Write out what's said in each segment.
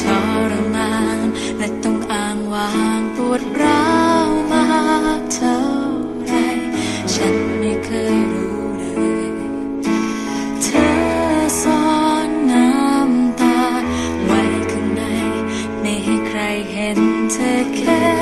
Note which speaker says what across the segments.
Speaker 1: ทรมานและต้องอ้างวางปวดร้าวมากเท่าไร ฉันไม่เคยรู้เลย เธอซ่อนน้ำตา ไวข้างใน ไม่ให้ใครเห็นเธอแค่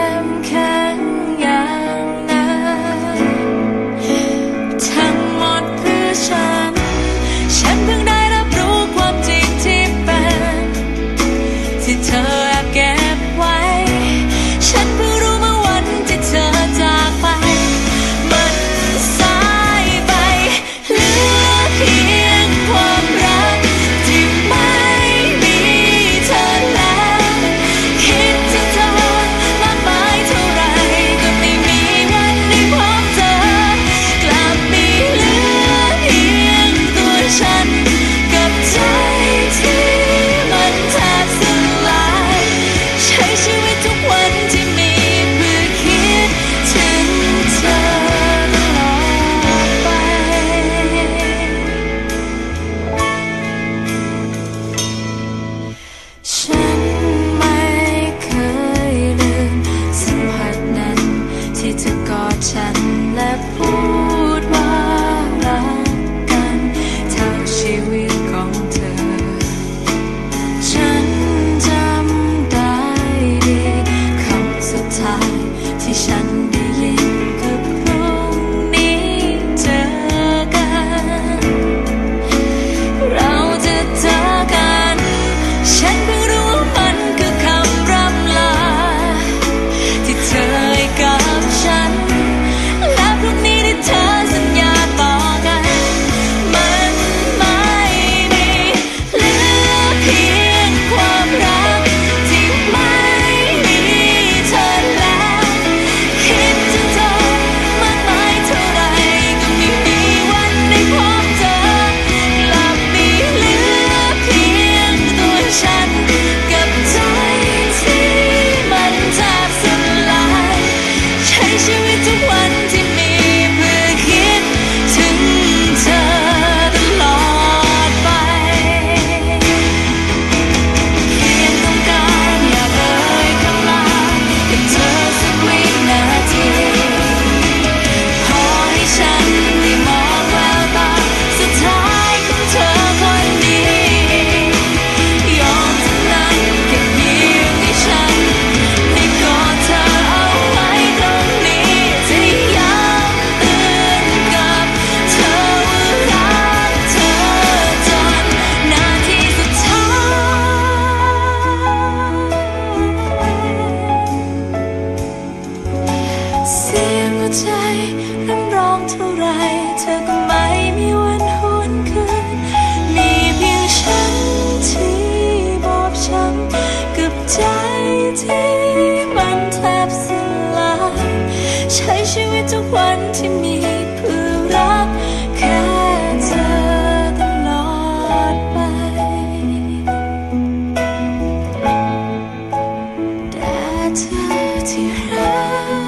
Speaker 1: ใช้ชีวิตทุกวันที่มีเพื่อรักแค่เธอตลอดไป แต่เธอที่รัก